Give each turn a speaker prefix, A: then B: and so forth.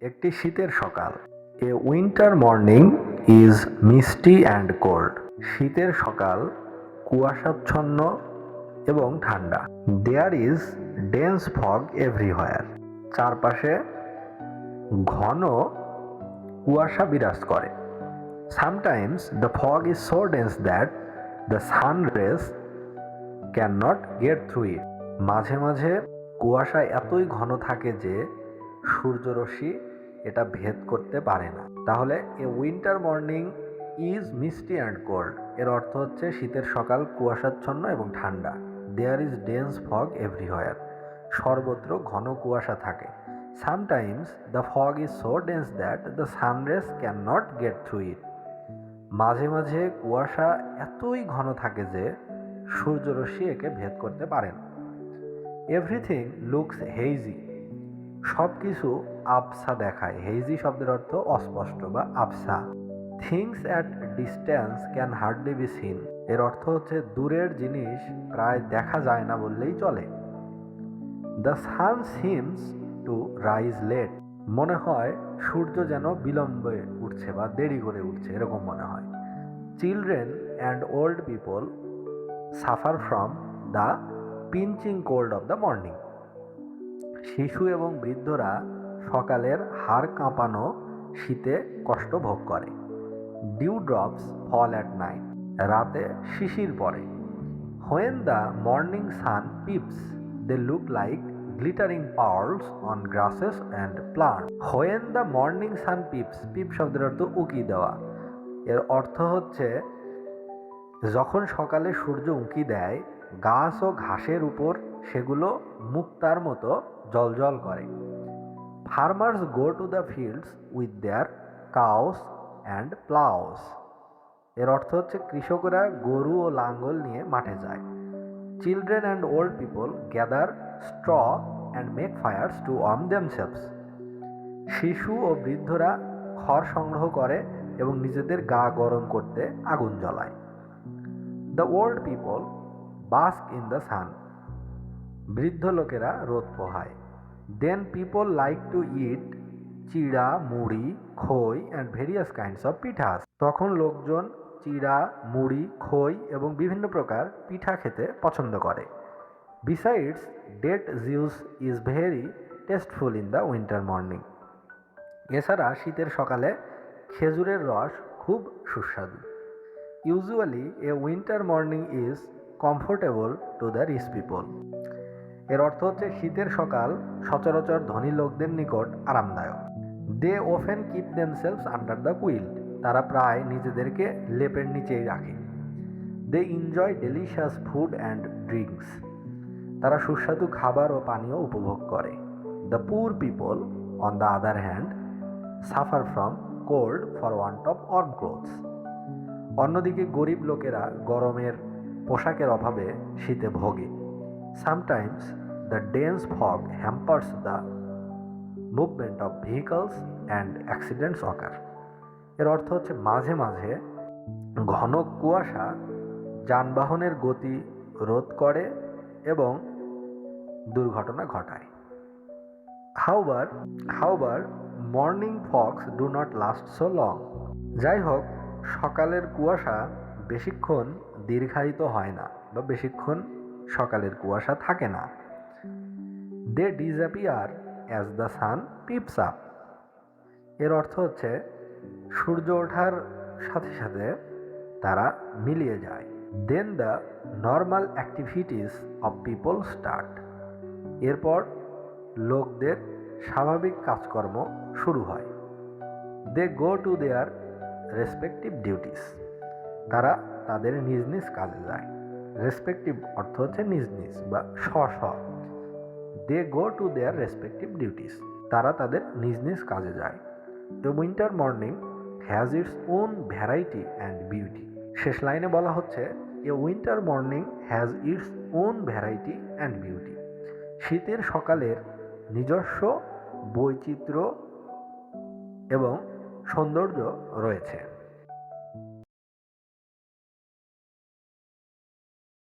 A: একটি শীতের সকাল। A winter morning is misty and cold. শীতের সকাল, কুয়াশাচ্ছন্ন এবং ঠান্ডা। There is dense fog everywhere. চারপাশে ঘন কুয়াশা বিরাজ করে। Sometimes the fog is so dense that the sun rays can not get through it. মাঝে মাঝে কুয়াশা এতই ঘন থাকে যে সূর্যরশ্মি এটা ভেদ করতে পারে না। তাহলে a winter morning is misty and cold এর অর্থ হচ্ছে শীতের সকাল কুয়াশাচ্ছন্ন এবং ঠান্ডা। There is dense fog everywhere সর্বত্র ঘন কুয়াশা থাকে। Sometimes the fog is so dense that the sun rays can not get through it মাঝে মাঝে কুয়াশা এতই ঘন থাকে যে সূর্যরশ্মি একে ভেদ করতে পারেন এভরিথিং লুকস হেইজি সব কিছু আবসা দেখায়। হেইজি শব্দের অর্থ অস্পষ্ট বা আবসা things at distance can hardly be seen এর অর্থ হচ্ছে দূরের জিনিস প্রায় দেখা যায় না বললেই চলে। The sun seems to rise late মনে হয় সূর্য যেন বিলম্বে উঠছে বা দেরি করে উঠছে, এরকম মনে হয়। Children and old people suffer from the pinching cold of the morning শিশু এবং বৃদ্ধরা সকালের হাড় কাঁপানো শীতে কষ্ট ভোগ করে। Dew drops fall at night রাতে শিশির পরে when the morning sun peeps they look like glittering pearls on grasses and plant when the morning sun peeps peep শব্দের অর্থ উকি দেওয়া। এর অর্থ হচ্ছে, যখন সকালে সূর্য উঁকি দেয়, গাছ ও ঘাসের উপর সেগুলো মুক্তার মতো জলজল করে। Farmers go to the fields with their cows and ploughs এর অর্থ হচ্ছে কৃষকরা গরু ও লাঙ্গল নিয়ে মাঠে যায়। Children and old people gather straw and make fires to warm themselves শিশু ও বৃদ্ধরা খড় সংগ্রহ করে এবং নিজেদের গা গরম করতে আগুন জ্বলায়। The old people bask in the sun বৃদ্ধ লোকেরা রোদ পোহায়। Then people like to eat chira muri khoi and various kinds of pithas তখন লোকজন চিড়া মুড়ি খই এবং বিভিন্ন প্রকার পিঠা খেতে পছন্দ করে। Besides date juice is very tasteful in the winter morning এছাড়া শীতের সকালে খেজুরের রস খুব সুস্বাদু। Usually a winter morning is comfortable to the rich people এর অর্থ হচ্ছে শীতের সকাল সচরাচর ধনী লোকদের নিকট আরামদায়ক। They often keep themselves under the quilt তারা প্রায় নিজেদেরকে লেপের নিচেই রাখে। They enjoy delicious food and drinks তারা সুস্বাদু খাবার ও পানীয় উপভোগ করে। The poor people on the other hand suffer from cold for want of warm clothes অন্যদিকে গরিব লোকেরা গরমের পোশাকের অভাবে শীতে ভোগে। Sometimes the dense fog hampers the movement of vehicles and accidents occur এর অর্থ হচ্ছে মাঝে মাঝে ঘন কুয়াশা যানবাহনের গতি রোধ করে এবং দুর্ঘটনা ঘটায়। However however morning fogs do not last so long যাই হোক সকালের কুয়াশা বেশিক্ষণ দীর্ঘায়িত হয় না বা বেশিক্ষণ সকালের কুয়াশা থাকে না। They disappear as the sun peeps up এর অর্থ হচ্ছে, সূর্য ওঠার সাথে সাথে তারা মিলিয়ে যায়। Then the normal activities of people start এরপর লোকদের স্বাভাবিক কাজকর্ম শুরু হয়। They go to their respective duties তারা তাদের নিজ নিজ কাজে যায়। রেসপেক্টিভ অর্থ হচ্ছে নিজ নিজ বা স্ব স্ব। They go to their respective duties তারা তাদের নিজ নিজ কাজে যায়। The winter morning has its own variety and beauty শেষ লাইনে বলা হচ্ছে a winter morning has its own variety and beauty শীতের সকালের নিজস্ব বৈচিত্র্য এবং সৌন্দর্য রয়েছে।